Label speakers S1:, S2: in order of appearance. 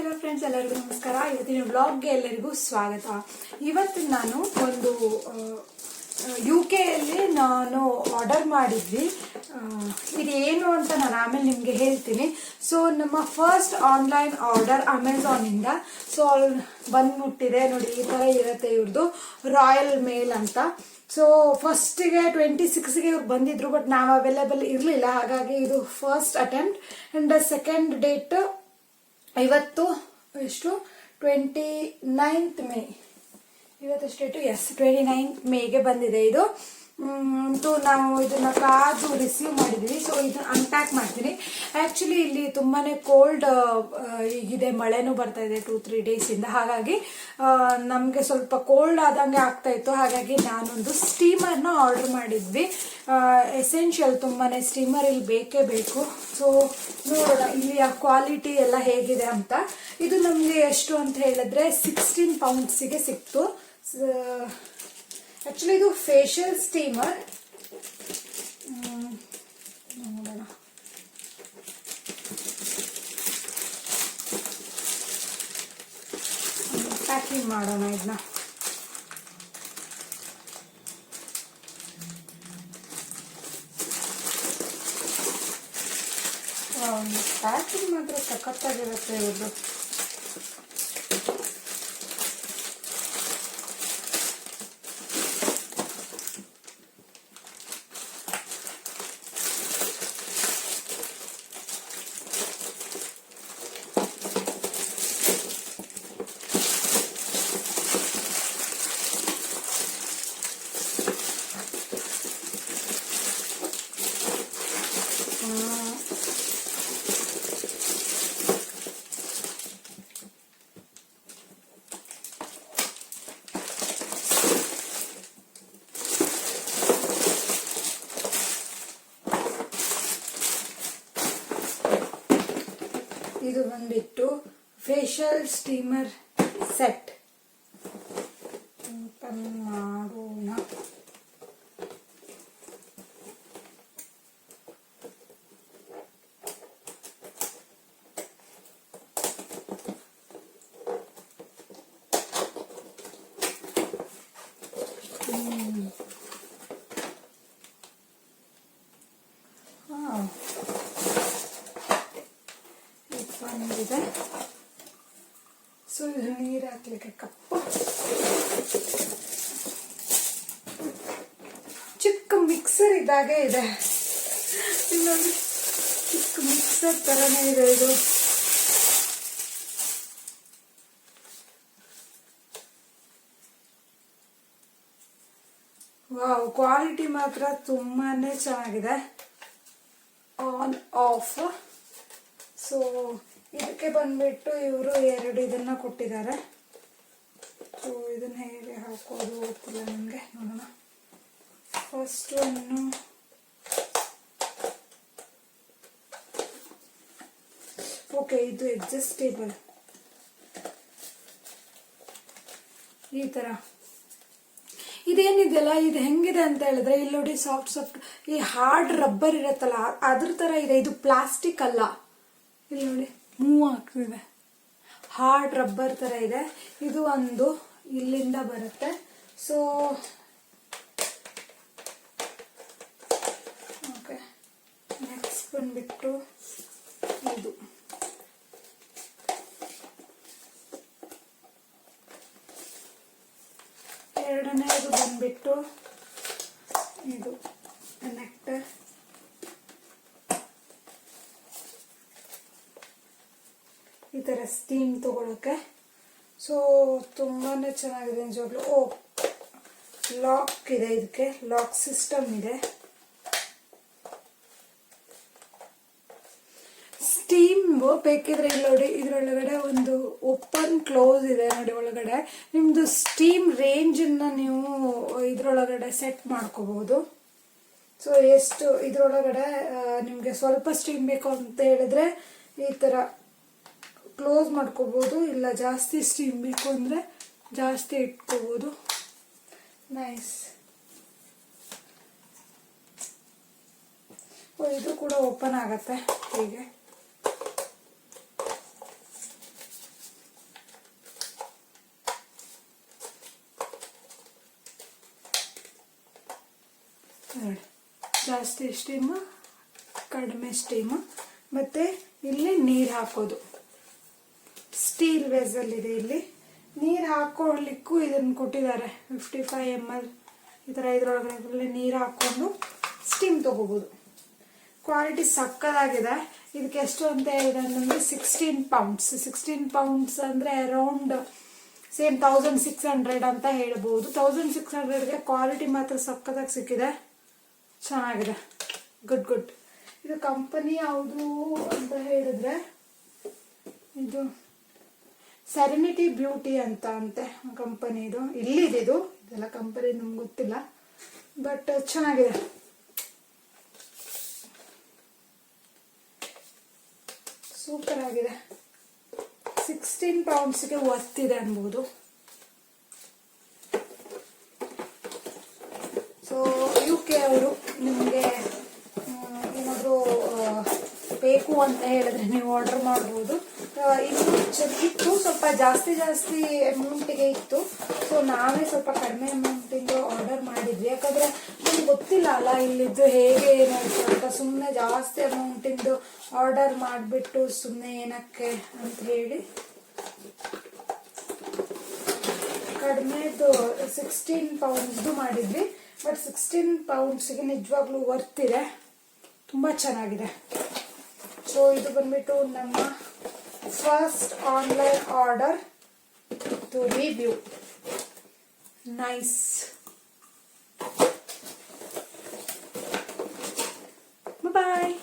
S1: Hello friends ಎಲ್ಲರಿಗೂ ನಮಸ್ಕಾರ. ಇವತ್ತಿನ ಬ್ಲಾಗ್ಗೆ ಎಲ್ಲರಿಗೂ ಸ್ವಾಗತ. ಇವತ್ತು ನಾನು ಒಂದು ಯು ಕೆಯಲ್ಲಿ ನಾನು ಆರ್ಡರ್ ಮಾಡಿದ್ವಿ. ಇದು ಏನು ಅಂತ ನಾನು ಆಮೇಲೆ ನಿಮಗೆ ಹೇಳ್ತೀನಿ. ಸೊ ನಮ್ಮ ಫಸ್ಟ್ ಆನ್ಲೈನ್ ಆರ್ಡರ್ ಅಮೆಝಾನಿಂದ ಸೊ ಬಂದ್ಬಿಟ್ಟಿದೆ. ನೋಡಿ, ಈ ಥರ ಇರುತ್ತೆ ಇವ್ರದ್ದು ರಾಯಲ್ ಮೇಲ್ ಅಂತ. ಸೊ ಫಸ್ಟಿಗೆ ಟ್ವೆಂಟಿ ಸಿಕ್ಸ್ಗೆ ಇವ್ರು ಬಂದಿದ್ರು ಬಟ್ ನಾವು ಅವೈಲೇಬಲ್ ಇರಲಿಲ್ಲ. ಹಾಗಾಗಿ ಇದು first attempt and second date ಇವತ್ತು ಎಷ್ಟು? ಟ್ವೆಂಟಿ ನೈನ್ತ್ ಮೇ ಇವತ್ತು ಸ್ಟೇಟು ಎಸ್ ಟ್ವೆಂಟಿ ನೈನ್ತ್ ಮೇಗೆ ಬಂದಿದೆ ಇದು. ಸೊ ನಾವು ಇದನ್ನ ಕಾದು ರಿಸೀವ್ ಮಾಡಿದ್ವಿ. ಸೊ ಇದನ್ನ ಅನ್ಪ್ಯಾಕ್ ಮಾಡ್ತೀನಿ. ಆ್ಯಕ್ಚುಲಿ ಇಲ್ಲಿ ತುಂಬಾ ಕೋಲ್ಡ್ ಈಗಿದೆ ಮಳೆನೂ ಬರ್ತಾ ಇದೆ ಟೂ ತ್ರೀ ಡೇಸಿಂದ ಹಾಗಾಗಿ ನಮಗೆ ಸ್ವಲ್ಪ ಕೋಲ್ಡ್ ಆದಂಗೆ ಆಗ್ತಾ ಇತ್ತು. ಹಾಗಾಗಿ ನಾನೊಂದು ಸ್ಟೀಮರ್ನ ಆರ್ಡರ್ ಮಾಡಿದ್ವಿ. ಎಸೆನ್ಷಿಯಲ್ ತುಂಬಾ ಸ್ಟೀಮರ್ ಇಲ್ಲಿ ಬೇಕೇ ಬೇಕು. ಸೊ ನೋಡೋಣ ಇಲ್ಲಿಯ ಕ್ವಾಲಿಟಿ ಎಲ್ಲ ಹೇಗಿದೆ ಅಂತ. ಇದು ನಮಗೆ ಎಷ್ಟು ಅಂತ ಹೇಳಿದ್ರೆ ಸಿಕ್ಸ್ಟೀನ್ ಪೌಂಡ್ಸಿಗೆ ಸಿಕ್ತು. ಆ್ಯಕ್ಚುಲಿ ಇದು ಫೇಶಿಯಲ್ ಸ್ಟೀಮರ್ ನೋಡೋಣ. ಪ್ಯಾಕಿಂಗ್ ಮಾಡೋಣ ಇದನ್ನ ಪ್ಯಾಕಿಂಗ್ ಮಾತ್ರ ಸಖತ್ತಾಗಿರುತ್ತೆ ಇವ್ರದ್ದು. ಇದು ಬಂದ್ಬಿಟ್ಟು ಫೇಶಿಯಲ್ ಸ್ಟೀಮರ್ ಸೆಟ್ ಓಪನ್ ಮಾಡೋಣ ಹ್ಮ್. ಹಾ ಇದು ಸೊ ನೀರು ಹಾಕ್ಲಿಕ್ಕೆ ಕಪ್ಪು. ಚಿಕ್ಕ ಮಿಕ್ಸರ್ ಇದ್ದಾಗೆ ಇದೆ. ಇಲ್ಲೊಂದು ಚಿಕ್ಕ ಮಿಕ್ಸರ್ ತರನೇ ಇದೆ ಇದು. ವಾವ್ ಕ್ವಾಲಿಟಿ ಮಾತ್ರ ತುಂಬಾನೇ ಚೆನ್ನಾಗಿದೆ. ಆನ್ ಆಫ್ ಸೊ ಇದಕ್ಕೆ ಬಂದ್ಬಿಟ್ಟು ಇವರು ಎರಡು ಇದನ್ನ ಕೊಟ್ಟಿದ್ದಾರೆ. ಸೊ ಇದನ್ನ ಹೇಗೆ ಹಾಕೋದು ಗೊತ್ತಿಲ್ಲ ನನಗೆ. ನೋಡೋಣ. ಫಸ್ಟ್ ಒಂದು ಓಕೆ ಇದು ಅಡ್ಜಸ್ಟೇಬಲ್ ಈ ಥರ ಇದೇನಿದೆಯಲ್ಲ? ಇದು ಹೆಂಗಿದೆ ಅಂತ ಹೇಳಿದ್ರೆ, ಇಲ್ಲಿ ನೋಡಿ ಸಾಫ್ಟ್ ಸಾಫ್ಟ್ ಈ ಹಾರ್ಡ್ ರಬ್ಬರ್ ಇರತ್ತಲ್ಲ, ಅದ್ರ ತರ ಇದೆ. ಇದು ಪ್ಲಾಸ್ಟಿಕ್ ಅಲ್ಲ. ಇಲ್ಲಿ ನೋಡಿ. ಮೂವ್ ಆಗ್ತಿದೆ. ಹಾರ್ಡ್ ರಬ್ಬರ್ ಥರ ಇದೆ. ಇದು ಒಂದು ಇಲ್ಲಿಂದ ಬರುತ್ತೆ. ಸೊ ಓಕೆ ನೆಕ್ಸ್ಟ್ ಬಂದ್ಬಿಟ್ಟು ಇದು. ಎರಡನೇದು ಬಂದ್ಬಿಟ್ಟು ಇದು. ಈ ಥರ ಸ್ಟೀಮ್ ತೊಗೊಳಕ್ಕೆ. ಸೊ ತುಂಬಾ ಚೆನ್ನಾಗಿದೆ ನಿಜವಾಗ್ಲೂ. ಓ ಲಾಕ್ ಇದೆ ಇದಕ್ಕೆ. ಲಾಕ್ ಸಿಸ್ಟಮ್ ಇದೆ. ಸ್ಟೀಮ್ ಬೇಕಿದ್ರೆ ಇಲ್ಲಿ ನೋಡಿ, ಇದರೊಳಗಡೆ ಒಂದು ಓಪನ್ ಕ್ಲೋಸ್ ಇದೆ ನೋಡಿ ಒಳಗಡೆ. ನಿಮ್ದು ಸ್ಟೀಮ್ ರೇಂಜನ್ನು ನೀವು ಇದರೊಳಗಡೆ ಸೆಟ್ ಮಾಡ್ಕೋಬಹುದು. ಸೊ ಎಷ್ಟು, ಇದರೊಳಗಡೆ ನಿಮಗೆ ಸ್ವಲ್ಪ ಸ್ಟೀಮ್ ಬೇಕು ಅಂತ ಹೇಳಿದ್ರೆ ಈ ಥರ ಕ್ಲೋಸ್ ಮಾಡ್ಕೋಬೋದು, ಇಲ್ಲ ಜಾಸ್ತಿ ಸ್ಟೀಮ್ ಬೇಕು ಅಂದರೆ ಜಾಸ್ತಿ ಇಟ್ಕೋಬೋದು. ನೈಸ್ ಇದು ಕೂಡ ಓಪನ್ ಆಗತ್ತೆ ಹೀಗೆ. ಜಾಸ್ತಿ ಸ್ಟೀಮ್ ಕಡಿಮೆ ಸ್ಟೀಮ್ ಮತ್ತೆ ಇಲ್ಲಿ ನೀರು ಹಾಕೋದು. ಸ್ಟೀಲ್ ವೇಸಲ್ಲಿ ಇದೆ ಇಲ್ಲಿ. ನೀರು ಹಾಕೊಳ್ಳಿಕ್ಕೂ ಇದನ್ನು ಕೊಟ್ಟಿದ್ದಾರೆ. ಫಿಫ್ಟಿ ಫೈವ್ ಎಂ ಎಲ್ ಈ ಥರ ಇದ್ರೊಳಗಡೆ ನೀರು ಹಾಕ್ಕೊಂಡು ಸ್ಟೀಮ್ ತೊಗೋಬೋದು. ಕ್ವಾಲಿಟಿ ಸಕ್ಕದಾಗಿದೆ. ಇದಕ್ಕೆ ಎಷ್ಟು ಅಂತ ಹೇಳಿದೆ ಅಂತಂದರೆ ಸಿಕ್ಸ್ಟೀನ್ ಪೌಂಡ್ಸ್ ಸಿಕ್ಸ್ಟೀನ್ ಪೌಂಡ್ಸ್ ಅಂದರೆ around same thousand six hundred ಅಂತ ಹೇಳ್ಬೋದು. ತೌಸಂಡ್ ಸಿಕ್ಸ್ ಹಂಡ್ರೆಡ್ಗೆ ಕ್ವಾಲಿಟಿ ಮಾತ್ರ ಸಕ್ಕದಾಗಿ ಸಿಕ್ಕಿದೆ. ಚೆನ್ನಾಗಿದೆ. ಗುಡ್ ಗುಡ್ ಇದು ಕಂಪನಿ ಯಾವುದು ಅಂತ ಹೇಳಿದ್ರೆ ಇದು ಸೆರೆನಿಟಿ ಬ್ಯೂಟಿ ಅಂತ ಅಂತೆ ಕಂಪನಿ ಇದು. ಇಲ್ಲಿದೆ ಇದು? ಇದೆಲ್ಲ ಕಂಪನಿ ನಮ್ಗೆ ಗೊತ್ತಿಲ್ಲ. ಬಟ್ ಚೆನ್ನಾಗಿದೆ. ಸೂಪರ್ ಆಗಿದೆ. ಸಿಕ್ಸ್ಟೀನ್ ಪೌಂಡ್ಸ್ಗೆ ವರ್ತಿದೆ ಅನ್ಬೋದು. ಸೊ ಯು ಕೆ ಅವರು ನಿಮಗೆ ಏನಾದರೂ ಬೇಕು ಅಂತ ಹೇಳಿದ್ರೆ ನೀವು ಆರ್ಡರ್ ಮಾಡ್ಬೋದು. ಇದು ಇತ್ತು ಸ್ವಲ್ಪ ಜಾಸ್ತಿ ಜಾಸ್ತಿ ಅಮೌಂಟಿಗೆ ಇತ್ತು. ಸೊ ನಾವೇ ಸ್ವಲ್ಪ ಕಡಿಮೆ ಅಮೌಂಟಿಂದು ಆರ್ಡರ್ ಮಾಡಿದ್ವಿ. ಯಾಕಂದರೆ ನಮ್ಗೆ ಗೊತ್ತಿಲ್ಲ ಅಲ್ಲ ಇಲ್ಲಿದ್ದು ಹೇಗೆ ಏನಾಯಿತು ಅಂತ. ಸುಮ್ಮನೆ ಜಾಸ್ತಿ ಅಮೌಂಟಿಂದು ಆರ್ಡರ್ ಮಾಡಿಬಿಟ್ಟು ಸುಮ್ಮನೆ ಏನಕ್ಕೆ ಅಂತ ಹೇಳಿ. ಕಡಿಮೆದು ಸಿಕ್ಸ್ಟೀನ್ ಪೌಂಡ್ಸ್ದು ಮಾಡಿದ್ವಿ. ಬಟ್ ಸಿಕ್ಸ್ಟೀನ್ ಪೌಂಡ್ಸ್ಗೆ ನಿಜವಾಗ್ಲೂ ವರ್ತ್ ಇದೆ. ತುಂಬ ಚೆನ್ನಾಗಿದೆ. ಸೊ ಇದು ಬಂದ್ಬಿಟ್ಟು ನಮ್ಮ first online order to review nice. Bye bye